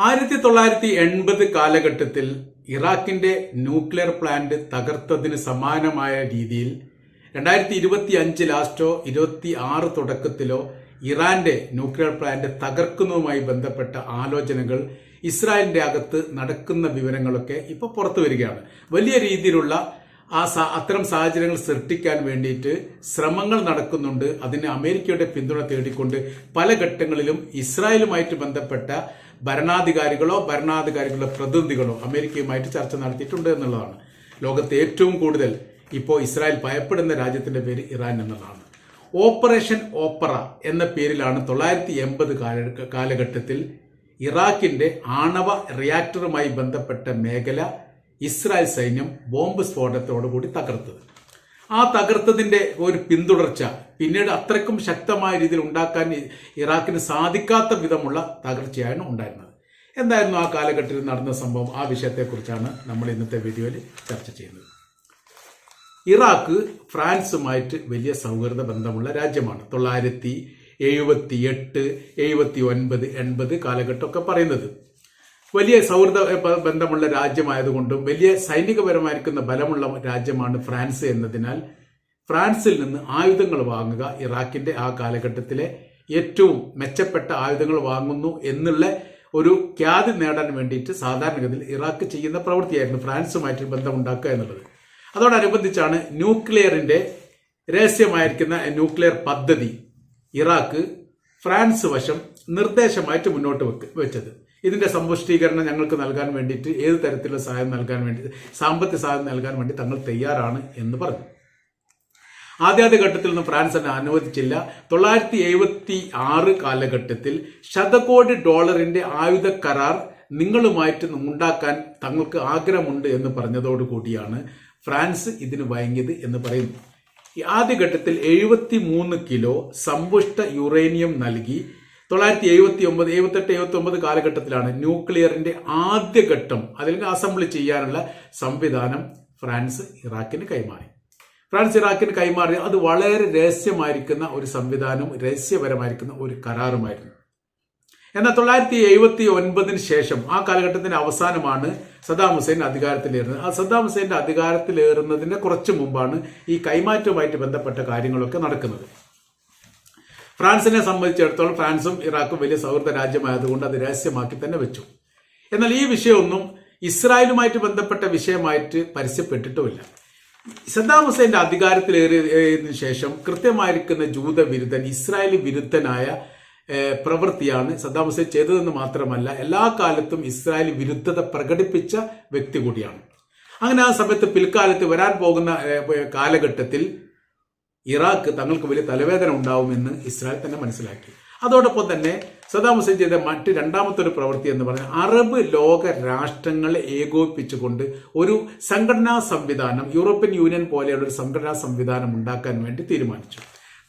ആയിരത്തി തൊള്ളായിരത്തി എൺപത് കാലഘട്ടത്തിൽ ഇറാഖിന്റെ ന്യൂക്ലിയർ പ്ലാന്റ് തകർത്തതിന് സമാനമായ രീതിയിൽ രണ്ടായിരത്തി ഇരുപത്തി അഞ്ച് ലാസ്റ്റോ ഇരുപത്തി ആറ് തുടക്കത്തിലോ ഇറാന്റെ ന്യൂക്ലിയർ പ്ലാന്റ് തകർക്കുന്നതുമായി ബന്ധപ്പെട്ട ആലോചനകൾ ഇസ്രായേലിന്റെ അകത്ത് നടക്കുന്ന വിവരങ്ങളൊക്കെ ഇപ്പൊ പുറത്തു വരികയാണ്. വലിയ രീതിയിലുള്ള ആ അത്തരം സാഹചര്യങ്ങൾ സൃഷ്ടിക്കാൻ വേണ്ടിയിട്ട് ശ്രമങ്ങൾ നടക്കുന്നുണ്ട്. അതിന് അമേരിക്കയുടെ പിന്തുണ തേടിക്കൊണ്ട് പല ഘട്ടങ്ങളിലും ഇസ്രായേലുമായിട്ട് ബന്ധപ്പെട്ട ഭരണാധികാരികളോ ഭരണാധികാരികളുടെ പ്രതിനിധികളോ അമേരിക്കയുമായിട്ട് ചർച്ച നടത്തിയിട്ടുണ്ട് എന്നുള്ളതാണ്. ലോകത്തെ ഏറ്റവും കൂടുതൽ ഇപ്പോൾ ഇസ്രായേൽ ഭയപ്പെടുന്ന രാജ്യത്തിന്റെ പേര് ഇറാൻ എന്നുള്ളതാണ്. ഓപ്പറേഷൻ ഓപ്പറ എന്ന പേരിലാണ് തൊള്ളായിരത്തി എൺപത് കാലഘട്ടത്തിൽ ഇറാഖിന്റെ ആണവ റിയാക്ടറുമായി ബന്ധപ്പെട്ട മേഖല ഇസ്രായേൽ സൈന്യം ബോംബ് സ്ഫോടനത്തോടുകൂടി തകർത്തത്. ആ തകർത്തതിന്റെ ഒരു പിന്തുടർച്ച പിന്നീട് അത്രയ്ക്കും ശക്തമായ രീതിയിൽ ഉണ്ടാക്കാൻ ഇറാഖിന് സാധിക്കാത്ത വിധമുള്ള തകർച്ചയാണ് ഉണ്ടായിരുന്നത്. എന്തായിരുന്നു ആ കാലഘട്ടത്തിൽ നടന്ന സംഭവം? ആ വിഷയത്തെക്കുറിച്ചാണ് നമ്മൾ ഇന്നത്തെ വീഡിയോയിൽ ചർച്ച ചെയ്യുന്നത്. ഇറാഖ് ഫ്രാൻസുമായിട്ട് വലിയ സൗഹൃദ ബന്ധമുള്ള രാജ്യമാണ്. തൊള്ളായിരത്തി എഴുപത്തി എട്ട് എഴുപത്തി ഒൻപത് എൺപത് കാലഘട്ടമൊക്കെ പറയുന്നത്. വലിയ സൗഹൃദ ബന്ധമുള്ള രാജ്യമായതുകൊണ്ടും വലിയ സൈനികപരമായിരിക്കുന്ന ബലമുള്ള രാജ്യമാണ് ഫ്രാൻസ് എന്നതിനാൽ ഫ്രാൻസിൽ നിന്ന് ആയുധങ്ങൾ വാങ്ങുക ഇറാഖിന്റെ ആ കാലഘട്ടത്തിലെ ഏറ്റവും മെച്ചപ്പെട്ട ആയുധങ്ങൾ വാങ്ങുന്നു എന്നുള്ള ഒരു ഖ്യാതി നേടാൻ വേണ്ടിയിട്ട് സാധാരണഗതിയിൽ ഇറാഖ് ചെയ്യുന്ന പ്രവൃത്തിയായിരുന്നു ഫ്രാൻസുമായിട്ട് ബന്ധമുണ്ടാക്കുക എന്നുള്ളത്. അതോടനുബന്ധിച്ചാണ് ന്യൂക്ലിയറിന്റെ രഹസ്യമായിരിക്കുന്ന ന്യൂക്ലിയർ പദ്ധതി ഇറാഖ് ഫ്രാൻസ് വശം നിർദ്ദേശമായിട്ട് മുന്നോട്ട് വെക്ക് വെച്ചത്. ഇതിന്റെ സമ്പുഷ്ടീകരണം ഞങ്ങൾക്ക് നൽകാൻ വേണ്ടിയിട്ട് ഏത് തരത്തിലുള്ള സഹായം നൽകാൻ വേണ്ടി സാമ്പത്തിക സഹായം നൽകാൻ വേണ്ടി തങ്ങൾ തയ്യാറാണ് എന്ന് പറഞ്ഞു. ആദ്യാദ്യ ഘട്ടത്തിൽ നിന്ന് ഫ്രാൻസ് തന്നെ അനുവദിച്ചില്ല. തൊള്ളായിരത്തി എഴുപത്തി ആറ് കാലഘട്ടത്തിൽ ശതകോടി ഡോളറിന്റെ ആയുധ കരാർ നിങ്ങളുമായിട്ട് ഉണ്ടാക്കാൻ തങ്ങൾക്ക് ആഗ്രഹമുണ്ട് എന്ന് പറഞ്ഞതോടുകൂടിയാണ് ഫ്രാൻസ് ഇതിന് വഴങ്ങിയത് എന്ന് പറയുന്നു. ഈ ആദ്യഘട്ടത്തിൽ എഴുപത്തി മൂന്ന് കിലോ സമ്പുഷ്ട യുറേനിയം നൽകി തൊള്ളായിരത്തി എഴുപത്തി ഒമ്പത് എഴുപത്തെട്ട് എഴുപത്തി ഒമ്പത് കാലഘട്ടത്തിലാണ് ന്യൂക്ലിയറിന്റെ ആദ്യഘട്ടം അതിൽ അസംബ്ലി ചെയ്യാനുള്ള സംവിധാനം ഫ്രാൻസ് ഇറാഖിന് കൈമാറി. ഫ്രാൻസ് ഇറാഖിന് കൈമാറി അത് വളരെ രഹസ്യമായിരിക്കുന്ന ഒരു സംവിധാനവും രഹസ്യപരമായിരിക്കുന്ന ഒരു കരാറുമായിരുന്നു. എന്നാൽ തൊള്ളായിരത്തി എഴുപത്തി ഒൻപതിന് ശേഷം ആ കാലഘട്ടത്തിന്റെ അവസാനമാണ് സദ്ദാം ഹുസൈൻ അധികാരത്തിലേറുന്നത്. ആ സദ്ദാം ഹുസൈന്റെ അധികാരത്തിലേറുന്നതിന്റെ കുറച്ച് മുമ്പാണ് ഈ കൈമാറ്റവുമായിട്ട് ബന്ധപ്പെട്ട കാര്യങ്ങളൊക്കെ നടക്കുന്നത്. ഫ്രാൻസിനെ സംബന്ധിച്ചിടത്തോളം ഫ്രാൻസും ഇറാഖും വലിയ സൗഹൃദ രാജ്യമായതുകൊണ്ട് അത് രഹസ്യമാക്കി തന്നെ വെച്ചു. എന്നാൽ ഈ വിഷയമൊന്നും ഇസ്രായേലുമായിട്ട് ബന്ധപ്പെട്ട വിഷയമായിട്ട് പരസ്യപ്പെട്ടിട്ടുമില്ല. സദ്ദാം ഹുസൈന്റെ അധികാരത്തിലേറിയതിനു ശേഷം കൃത്യമായിരിക്കുന്ന ജൂത വിരുദ്ധൻ ഇസ്രായേലി വിരുദ്ധനായ പ്രവൃത്തിയാണ് സദ്ദാം ഹുസൈൻ ചെയ്തതെന്ന് മാത്രമല്ല എല്ലാ കാലത്തും ഇസ്രായേലി വിരുദ്ധത പ്രകടിപ്പിച്ച വ്യക്തി കൂടിയാണ്. അങ്ങനെ ആ സമയത്ത് പിൽക്കാലത്ത് വരാൻ പോകുന്ന കാലഘട്ടത്തിൽ ഇറാഖ് തങ്ങൾക്ക് വലിയ തലവേദന ഉണ്ടാവുമെന്ന് ഇസ്രായേൽ തന്നെ മനസ്സിലാക്കി. അതോടൊപ്പം തന്നെ സദാം ഹുസൈൻ ചെയ്ത മറ്റ് രണ്ടാമത്തെ ഒരു പ്രവൃത്തി എന്ന് പറഞ്ഞാൽ അറബ് ലോക രാഷ്ട്രങ്ങളെ ഏകോപിപ്പിച്ചുകൊണ്ട് ഒരു സംഘടനാ സംവിധാനം യൂറോപ്യൻ യൂണിയൻ പോലെയുള്ള ഒരു സംഘടനാ സംവിധാനം ഉണ്ടാക്കാൻ വേണ്ടി തീരുമാനിച്ചു.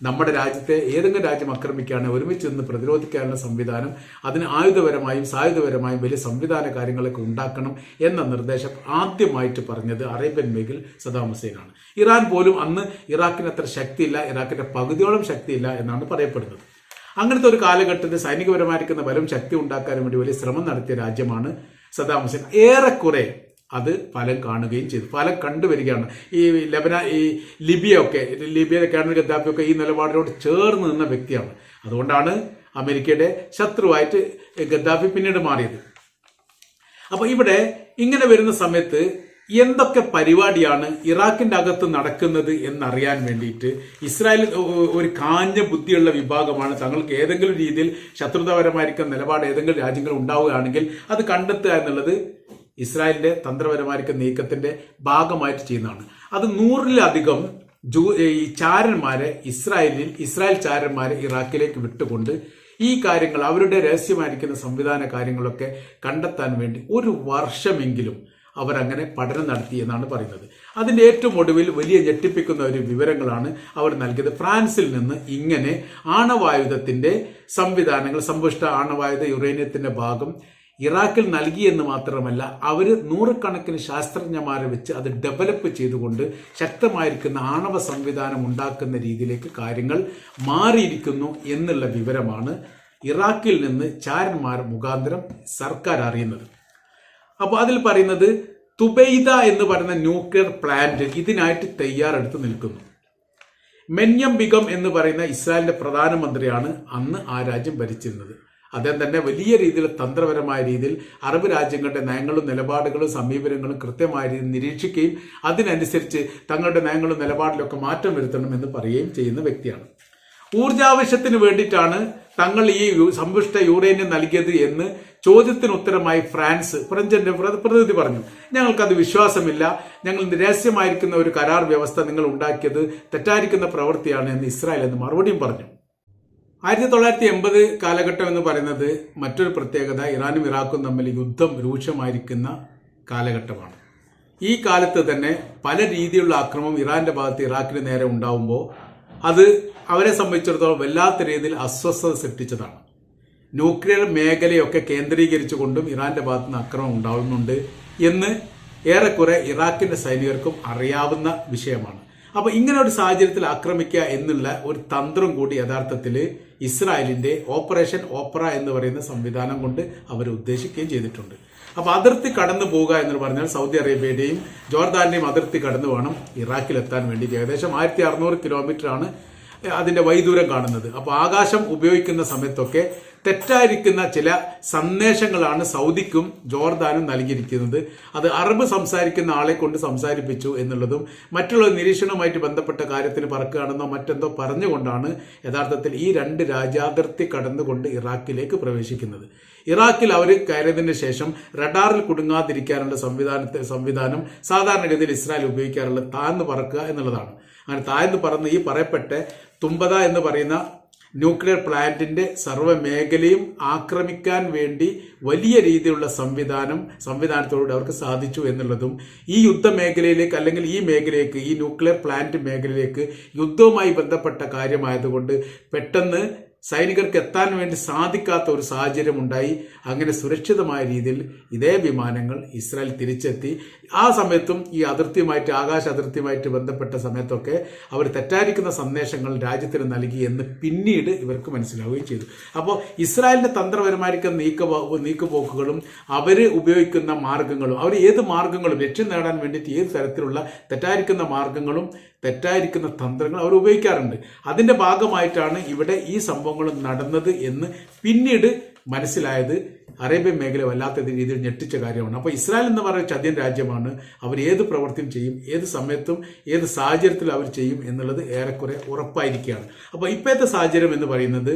നമ്മുടെ രാജ്യത്തെ ഏതെങ്കിലും രാജ്യം ആക്രമിക്കുകയാണ് ഒരുമിച്ച് നിന്ന് പ്രതിരോധിക്കാനുള്ള സംവിധാനം അതിന് ആയുധപരമായും സായുധപരമായും വലിയ സംവിധാന കാര്യങ്ങളൊക്കെ ഉണ്ടാക്കണം എന്ന നിർദ്ദേശം ആദ്യമായിട്ട് പറഞ്ഞത് അറേബ്യൻ മേഖല സദാം ഹുസൈനാണ് ഇറാൻ പോലും അന്ന് ഇറാഖിന് അത്ര ശക്തിയില്ല ഇറാഖിന്റെ പകുതിയോളം ശക്തിയില്ല എന്നാണ് പറയപ്പെടുന്നത്. അങ്ങനത്തെ ഒരു കാലഘട്ടത്തിൽ സൈനികപരമായിരിക്കുന്ന ബലം ശക്തി ഉണ്ടാക്കാൻ വേണ്ടി വലിയ ശ്രമം നടത്തിയ രാജ്യമാണ് സദാം ഹുസൈൻ. ഏറെക്കുറെ അത് ഫലം കാണുകയും ചെയ്തു. ഫലം കണ്ടുവരികയാണ്. ഈ ലബന ഈ ലിബിയ ഒക്കെ ലിബിയയിലെ കേണൽ ഗദ്ദാഫി ഒക്കെ ഈ നിലപാടിനോട് ചേർന്ന് നിന്ന വ്യക്തിയാണ്. അതുകൊണ്ടാണ് അമേരിക്കയുടെ ശത്രുവായിട്ട് ഗദ്ദാഫി പിന്നീട് മാറിയത്. അപ്പൊ ഇവിടെ ഇങ്ങനെ വരുന്ന സമയത്ത് എന്തൊക്കെ പരിപാടിയാണ് ഇറാഖിന്റെ അകത്ത് നടക്കുന്നത് എന്നറിയാൻ വേണ്ടിയിട്ട് ഇസ്രായേൽ ഒരു കാഞ്ഞ ബുദ്ധിയുള്ള വിഭാഗമാണ്. തങ്ങൾക്ക് ഏതെങ്കിലും രീതിയിൽ ശത്രുതാപരമായിരിക്കുന്ന നിലപാട് ഏതെങ്കിലും രാജ്യങ്ങൾ ഉണ്ടാവുകയാണെങ്കിൽ അത് കണ്ടെത്തുക എന്നുള്ളത് ഇസ്രായേലിന്റെ തന്ത്രപരമായിരിക്കുന്ന നീക്കത്തിന്റെ ഭാഗമായിട്ട് ചെയ്യുന്നതാണ്. അത് നൂറിലധികം ജൂ ഈ ചാരന്മാരെ ഇസ്രായേലിൽ ഇസ്രായേൽ ചാരന്മാരെ ഇറാഖിലേക്ക് വിട്ടുകൊണ്ട് ഈ കാര്യങ്ങൾ അവരുടെ രഹസ്യമായിരിക്കുന്ന സംവിധാന കാര്യങ്ങളൊക്കെ കണ്ടെത്താൻ വേണ്ടി ഒരു വർഷമെങ്കിലും അവരങ്ങനെ പഠനം നടത്തി എന്നാണ് പറയുന്നത്. അതിന്റെ ഏറ്റവും ഒടുവിൽ വലിയ ഞെട്ടിപ്പിക്കുന്ന ഒരു വിവരങ്ങളാണ് അവർ നൽകിയത്. ഫ്രാൻസിൽ നിന്ന് ഇങ്ങനെ ആണവായുധത്തിന്റെ സംവിധാനങ്ങൾ സമ്പുഷ്ട ആണവായുധ യുറേനിയത്തിന്റെ ഭാഗം ഇറാഖിൽ നൽകിയെന്ന് മാത്രമല്ല അവർ നൂറുകണക്കിന് ശാസ്ത്രജ്ഞന്മാരെ വെച്ച് അത് ഡെവലപ്പ് ചെയ്തുകൊണ്ട് ശക്തമായിരിക്കുന്ന ആണവ സംവിധാനം ഉണ്ടാക്കുന്ന രീതിയിലേക്ക് കാര്യങ്ങൾ മാറിയിരിക്കുന്നു എന്നുള്ള വിവരമാണ് ഇറാഖിൽ നിന്ന് ചാരന്മാർ മുഖാന്തരം സർക്കാർ അറിയുന്നത്. അപ്പോൾ അതിൽ പറയുന്നത് തുബൈദ എന്ന് പറയുന്ന ന്യൂക്ലിയർ പ്ലാന്റ് ഇതിനായിട്ട് തയ്യാറെടുത്ത് നിൽക്കുന്നു. മെന്യം ബിഗം എന്ന് പറയുന്ന ഇസ്രായേലിന്റെ പ്രധാനമന്ത്രിയാണ് അന്ന് ആ രാജ്യം ഭരിച്ചിരുന്നത്. അദ്ദേഹം തന്നെ വലിയ രീതിയിൽ തന്ത്രപരമായ രീതിയിൽ അറബ് രാജ്യങ്ങളുടെ നയങ്ങളും നിലപാടുകളും സമീപനങ്ങളും കൃത്യമായ രീതിയിൽ നിരീക്ഷിക്കുകയും അതിനനുസരിച്ച് തങ്ങളുടെ നയങ്ങളും നിലപാടിലൊക്കെ മാറ്റം വരുത്തണം എന്ന് പറയുകയും ചെയ്യുന്ന വ്യക്തിയാണ്. ഊർജാവശ്യത്തിന് വേണ്ടിയിട്ടാണ് തങ്ങൾ ഈ സമ്പുഷ്ട യുറേനിയം നൽകിയത് എന്ന് ചോദ്യത്തിന് ഉത്തരമായി ഫ്രാൻസ് ഫ്രഞ്ചിന്റെ പ്ര- പ്രതിനിധി പറഞ്ഞു ഞങ്ങൾക്കത് വിശ്വാസമില്ല. ഞങ്ങൾ രഹസ്യമായിരിക്കുന്ന ഒരു കരാർ വ്യവസ്ഥ നിങ്ങൾ ഉണ്ടാക്കിയത് തെറ്റായിരിക്കുന്ന പ്രവൃത്തിയാണ് എന്ന് ഇസ്രായേൽ എന്ന് മറുപടിയും പറഞ്ഞു. ആയിരത്തി തൊള്ളായിരത്തി എൺപത് കാലഘട്ടം എന്ന് പറയുന്നത് മറ്റൊരു പ്രത്യേകത ഇറാനും ഇറാഖും തമ്മിൽ യുദ്ധം രൂക്ഷമായിരിക്കുന്ന കാലഘട്ടമാണ്. ഈ കാലത്ത് തന്നെ പല രീതിയിലുള്ള ആക്രമം ഇറാന്റെ ഭാഗത്ത് ഇറാഖിന് നേരെ ഉണ്ടാവുമ്പോൾ അത് അവരെ സംബന്ധിച്ചിടത്തോളം വല്ലാത്ത രീതിയിൽ അസ്വസ്ഥത സൃഷ്ടിച്ചതാണ്. ന്യൂക്ലിയർ മേഖലയൊക്കെ കേന്ദ്രീകരിച്ചുകൊണ്ടും ഇറാന്റെ ഭാഗത്ത് നിന്ന് അക്രമം ഉണ്ടാവുന്നുണ്ട് എന്ന് ഏറെക്കുറെ ഇറാഖിന്റെ സൈനികർക്കും അറിയാവുന്ന വിഷയമാണ്. അപ്പൊ ഇങ്ങനെ ഒരു സാഹചര്യത്തിൽ ആക്രമിക്കുക എന്നുള്ള ഒരു തന്ത്രം കൂടി യഥാർത്ഥത്തിൽ ഇസ്രായേലിന്റെ ഓപ്പറേഷൻ ഓപ്പറ എന്ന് പറയുന്ന സംവിധാനം കൊണ്ട് അവർ ഉദ്ദേശിക്കുകയും ചെയ്തിട്ടുണ്ട്. അപ്പൊ അതിർത്തി കടന്നു പോവുക എന്ന് പറഞ്ഞാൽ സൗദി അറേബ്യയുടെയും ജോർദാന്റെയും അതിർത്തി കടന്നു വേണം ഇറാഖിലെത്താൻ വേണ്ടി ഏകദേശം ആയിരത്തി അറുന്നൂറ് കിലോമീറ്റർ ആണ് അതിന്റെ വൈദൂരം കാണുന്നത്. അപ്പോൾ ആകാശം ഉപയോഗിക്കുന്ന സമയത്തൊക്കെ തെറ്റായിരിക്കുന്ന ചില സന്ദേശങ്ങളാണ് സൗദിക്കും ജോർദാനും നൽകിയിരിക്കുന്നത്. അത് അറബ് സംസാരിക്കുന്ന ആളെ കൊണ്ട് സംസാരിപ്പിച്ചു എന്നുള്ളതും മറ്റുള്ള നിരീക്ഷണവുമായിട്ട് ബന്ധപ്പെട്ട കാര്യത്തിന് പറക്കുകയാണെന്നോ മറ്റെന്തോ പറഞ്ഞുകൊണ്ടാണ് യഥാർത്ഥത്തിൽ ഈ രണ്ട് രാജ്യാതിർത്തി കടന്നുകൊണ്ട് ഇറാഖിലേക്ക് പ്രവേശിക്കുന്നത്. ഇറാഖിൽ അവർ കയറിയതിന് ശേഷം റഡാറിൽ കുടുങ്ങാതിരിക്കാനുള്ള സംവിധാനത്തെ സംവിധാനം സാധാരണഗതിയിൽ ഇസ്രായേൽ ഉപയോഗിക്കാറുള്ള താഴ്ന്നു പറക്കുക എന്നുള്ളതാണ്. അങ്ങനെ താഴ്ന്നു പറന്ന് ഈ പറയപ്പെട്ട തുമ്പത എന്ന് പറയുന്ന ന്യൂക്ലിയർ പ്ലാന്റിന്റെ സർവ മേഖലയും ആക്രമിക്കാൻ വേണ്ടി വലിയ രീതിയിലുള്ള സംവിധാനം സംവിധാനത്തോടുകൂടി അവർക്ക് സാധിച്ചു എന്നുള്ളതും ഈ യുദ്ധമേഖലയിലേക്ക് അല്ലെങ്കിൽ ഈ മേഖലയിലേക്ക് ഈ ന്യൂക്ലിയർ പ്ലാന്റ് മേഖലയിലേക്ക് യുദ്ധവുമായി ബന്ധപ്പെട്ട കാര്യമായതുകൊണ്ട് പെട്ടെന്ന് സൈനികർക്ക് എത്താൻ വേണ്ടി സാധിക്കാത്ത ഒരു സാഹചര്യം ഉണ്ടായി അങ്ങനെ സുരക്ഷിതമായ രീതിയിൽ ഇതേ വിമാനങ്ങൾ ഇസ്രായേൽ തിരിച്ചെത്തി. ആ സമയത്തും ഈ അതിർത്തിയുമായിട്ട് ആകാശ അതിർത്തിയുമായിട്ട് ബന്ധപ്പെട്ട സമയത്തൊക്കെ അവർ തെറ്റായിരിക്കുന്ന സന്ദേശങ്ങൾ രാജ്യത്തിന് നൽകി എന്ന് പിന്നീട് ഇവർക്ക് മനസ്സിലാവുകയും ചെയ്തു. അപ്പോൾ ഇസ്രായേലിന്റെ തന്ത്രപരമായിരിക്കുന്ന നീക്ക നീക്കുപോക്കുകളും അവർ ഉപയോഗിക്കുന്ന മാർഗങ്ങളും അവർ ഏത് മാർഗങ്ങളും ലക്ഷ്യം നേടാൻ വേണ്ടിയിട്ട് ഏത് തരത്തിലുള്ള തെറ്റായിരിക്കുന്ന മാർഗങ്ങളും തെറ്റായിരിക്കുന്ന തന്ത്രങ്ങളും അവർ ഉപയോഗിക്കാറുണ്ട്. അതിന്റെ ഭാഗമായിട്ടാണ് ഇവിടെ ഈ സംഭവങ്ങൾ നടന്നത് എന്ന് പിന്നീട് മനസ്സിലായത് അറേബ്യൻ മേഖല വല്ലാത്ത രീതിയിൽ ഞെട്ടിച്ച കാര്യമാണ്. അപ്പോൾ ഇസ്രായേൽ എന്ന് പറയുന്ന ചതിയൻ രാജ്യമാണ്. അവർ ഏത് പ്രവൃത്തിയും ചെയ്യും ഏത് സമയത്തും ഏത് സാഹചര്യത്തിലും അവർ ചെയ്യും എന്നുള്ളത് ഏറെക്കുറെ ഉറപ്പായിരിക്കുകയാണ്. അപ്പോൾ ഇപ്പോഴത്തെ സാഹചര്യം എന്ന് പറയുന്നത്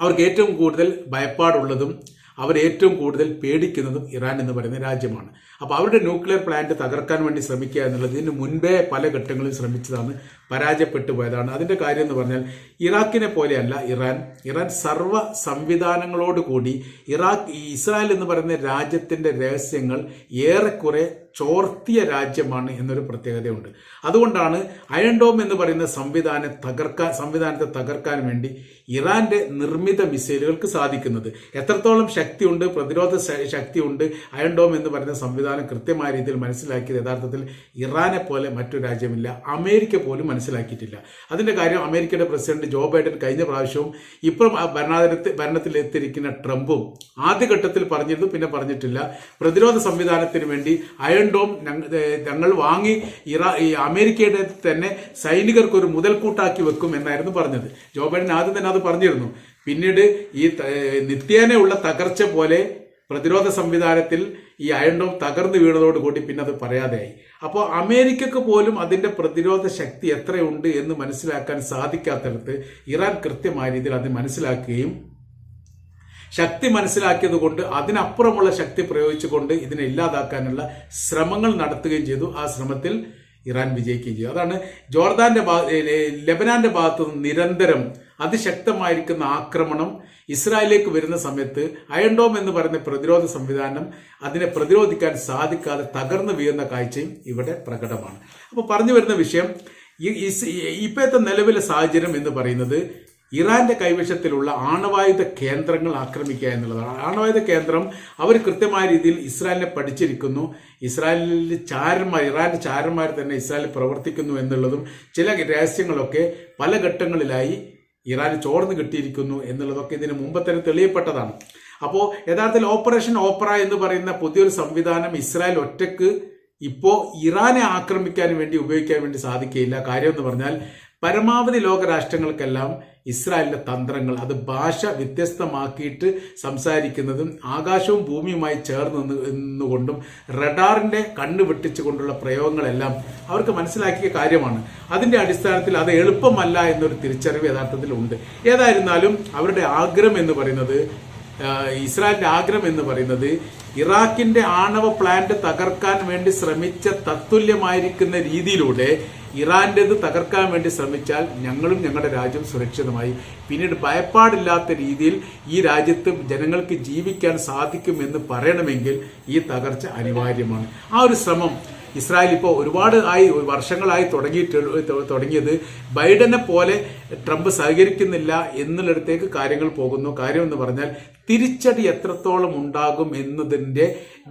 അവർക്ക് ഏറ്റവും കൂടുതൽ ഭയപ്പാടുള്ളതും അവർ ഏറ്റവും കൂടുതൽ പേടിക്കുന്നതും ഇറാൻ എന്ന് പറയുന്ന രാജ്യമാണ്. അപ്പോൾ അവരുടെ ന്യൂക്ലിയർ പ്ലാന്റ് തകർക്കാൻ വേണ്ടി ശ്രമിക്കുക എന്നുള്ളത് ഇതിന് മുൻപേ പല ഘട്ടങ്ങളിൽ ശ്രമിച്ചതാണ് പരാജയപ്പെട്ടു പോയതാണ്. അതിന്റെ കാര്യം എന്ന് പറഞ്ഞാൽ ഇറാഖിനെ പോലെയല്ല ഇറാൻ. ഇറാൻ സർവ സംവിധാനങ്ങളോടുകൂടി ഇറാഖ് ഇസ്രായേൽ എന്ന് പറയുന്ന രാജ്യത്തിന്റെ രഹസ്യങ്ങൾ ഏറെക്കുറെ ചോർത്തിയ രാജ്യമാണ് എന്നൊരു പ്രത്യേകതയുണ്ട്. അതുകൊണ്ടാണ് അയൺ ഡോം എന്ന് പറയുന്ന സംവിധാനം തകർക്കാൻ സംവിധാനത്തെ തകർക്കാൻ വേണ്ടി ഇറാന്റെ നിർമ്മിത മിസൈലുകൾക്ക് സാധിക്കുന്നത്. എത്രത്തോളം ശക്തിയുണ്ട് പ്രതിരോധ ശക്തിയുണ്ട് അയൺ ഡോം എന്ന് പറയുന്ന സംവിധാനം കൃത്യമായ രീതിയിൽ മനസ്സിലാക്കിയത് യഥാർത്ഥത്തിൽ ഇറാനെ പോലെ മറ്റു രാജ്യമില്ല. അമേരിക്ക പോലും മനസ്സിലാക്കിയിട്ടില്ല. അതിന്റെ കാര്യം അമേരിക്കയുടെ പ്രസിഡന്റ് ജോ ബൈഡൻ കഴിഞ്ഞ പ്രാവശ്യവും ഇപ്പം ഭരണാധിപത്യ ഭരണത്തിലെത്തിയിരിക്കുന്ന ട്രംപും ആദ്യഘട്ടത്തിൽ പറഞ്ഞിരുന്നു പിന്നെ പറഞ്ഞിട്ടില്ല. പ്രതിരോധ സംവിധാനത്തിന് വേണ്ടി അയൺ ഡോം ഞങ്ങൾ വാങ്ങി ഇറാ അമേരിക്കയുടെ തന്നെ സൈനികർക്ക് ഒരു മുതൽക്കൂട്ടാക്കി വെക്കും എന്നായിരുന്നു പറഞ്ഞത്. ജോ ബൈഡൻ ആദ്യം തന്നെ അത് പറഞ്ഞിരുന്നു. പിന്നീട് ഈ നിത്യേനയുള്ള തകർച്ച പോലെ പ്രതിരോധ സംവിധാനത്തിൽ ഈ അയൺ ഡോം തകർന്നു വീണതോടുകൂടി പിന്നെ അത് പറയാതെയായി അപ്പോൾ അമേരിക്കക്ക് പോലും അതിന്റെ പ്രതിരോധ ശക്തി എത്രയുണ്ട് എന്ന് മനസ്സിലാക്കാൻ സാധിക്കാത്തടത്ത് ഇറാൻ കൃത്യമായ രീതിയിൽ അത് മനസ്സിലാക്കുകയും ശക്തി മനസ്സിലാക്കിയത് കൊണ്ട് അതിനപ്പുറമുള്ള ശക്തി പ്രയോഗിച്ചുകൊണ്ട് ഇതിനെ ഇല്ലാതാക്കാനുള്ള ശ്രമങ്ങൾ നടത്തുകയും ചെയ്തു. ആ ശ്രമത്തിൽ ഇറാൻ വിജയിക്കുകയും ചെയ്തു. അതാണ് ജോർദാന്റെ ലെബനാന്റെ ഭാഗത്തു നിന്ന് നിരന്തരം അതിശക്തമായിരിക്കുന്ന ആക്രമണം ഇസ്രായേലിലേക്ക് വരുന്ന സമയത്ത് അയൺഡോം എന്ന് പറയുന്ന പ്രതിരോധ സംവിധാനം അതിനെ പ്രതിരോധിക്കാൻ സാധിക്കാതെ തകർന്നു വീഴുന്ന കാഴ്ചയും ഇവിടെ പ്രകടമാണ്. അപ്പോൾ പറഞ്ഞു വരുന്ന വിഷയം ഇപ്പോഴത്തെ നിലവിലെ സാഹചര്യം എന്ന് പറയുന്നത് ഇറാന്റെ കൈവശത്തിലുള്ള ആണവായുധ കേന്ദ്രങ്ങൾ ആക്രമിക്കുക എന്നുള്ളതാണ്. ആണവായുധ കേന്ദ്രം അവർ കൃത്യമായ രീതിയിൽ ഇസ്രായേലിനെ പഠിച്ചിരിക്കുന്നു. ഇസ്രായേലിൽ ചാരന്മാർ ഇറാന്റെ ചാരന്മാർ തന്നെ ഇസ്രായേലിൽ പ്രവർത്തിക്കുന്നു എന്നുള്ളതും ചില രഹസ്യങ്ങളൊക്കെ പല ഘട്ടങ്ങളിലായി ഇറാന് ചോർന്ന് കിട്ടിയിരിക്കുന്നു എന്നുള്ളതൊക്കെ ഇതിന് മുമ്പ് തന്നെ തെളിയപ്പെട്ടതാണ്. അപ്പോൾ യഥാർത്ഥത്തിൽ ഓപ്പറേഷൻ ഓപ്പറ എന്ന് പറയുന്ന പുതിയൊരു സംവിധാനം ഇസ്രായേൽ ഒറ്റയ്ക്ക് ഇപ്പോൾ ഇറാനെ ആക്രമിക്കാൻ വേണ്ടി ഉപയോഗിക്കാൻ വേണ്ടി സാധിക്കുകയില്ല. കാര്യം എന്ന് പറഞ്ഞാൽ പരമാവധി ലോകരാഷ്ട്രങ്ങൾക്കെല്ലാം ഇസ്രായേലിന്റെ തന്ത്രങ്ങൾ അത് ഭാഷ വ്യത്യസ്തമാക്കിയിട്ട് സംസാരിക്കുന്നതും ആകാശവും ഭൂമിയുമായി ചേർന്ന് നിന്നുകൊണ്ടും റഡാറിന്റെ കണ്ണ് വെട്ടിച്ചുകൊണ്ടുള്ള പ്രയോഗങ്ങളെല്ലാം അവർക്ക് മനസ്സിലാക്കിയ കാര്യമാണ്. അതിന്റെ അടിസ്ഥാനത്തിൽ അത് എളുപ്പമല്ല എന്നൊരു തിരിച്ചറിവ് യഥാർത്ഥത്തിൽ ഉണ്ട്. ഏതായിരുന്നാലും അവരുടെ ആഗ്രഹം എന്ന് പറയുന്നത് ഇസ്രായേലിന്റെ ആഗ്രഹം എന്ന് പറയുന്നത് ഇറാഖിന്റെ ആണവ പ്ലാന്റ് തകർക്കാൻ വേണ്ടി ശ്രമിച്ച തത്തുല്യമായിരിക്കുന്ന രീതിയിലൂടെ ഇറാന്റേത് തകർക്കാൻ വേണ്ടി ശ്രമിച്ചാൽ ഞങ്ങളും ഞങ്ങളുടെ രാജ്യം സുരക്ഷിതമായി. പിന്നീട് ഭയപ്പാടില്ലാത്ത രീതിയിൽ ഈ രാജ്യത്ത് ജനങ്ങൾക്ക് ജീവിക്കാൻ സാധിക്കുമെന്ന് പറയണമെങ്കിൽ ഈ തകർച്ച അനിവാര്യമാണ്. ആ ഒരു ശ്രമം ഇസ്രായേൽ ഇപ്പോൾ ഒരുപാട് ആയി വർഷങ്ങളായി തുടങ്ങിയിട്ട് തുടങ്ങിയത്. ബൈഡനെ പോലെ ട്രംപ് സഹകരിക്കുന്നില്ല എന്നുള്ളിടത്തേക്ക് കാര്യങ്ങൾ പോകുന്നു. കാര്യം എന്ന് പറഞ്ഞാൽ തിരിച്ചടി എത്രത്തോളം ഉണ്ടാകും എന്നതിന്റെ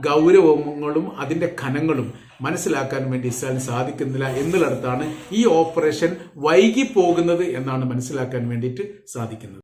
ഗൗരവങ്ങളും അതിന്റെ ഖനങ്ങളും മനസ്സിലാക്കാൻ വേണ്ടി ഇസ്രായേലിന് സാധിക്കുന്നില്ല എന്നുള്ളിടത്താണ് ഈ ഓപ്പറേഷൻ വൈകി പോകുന്നത് എന്നാണ് മനസ്സിലാക്കാൻ വേണ്ടിയിട്ട് സാധിക്കുന്നത്.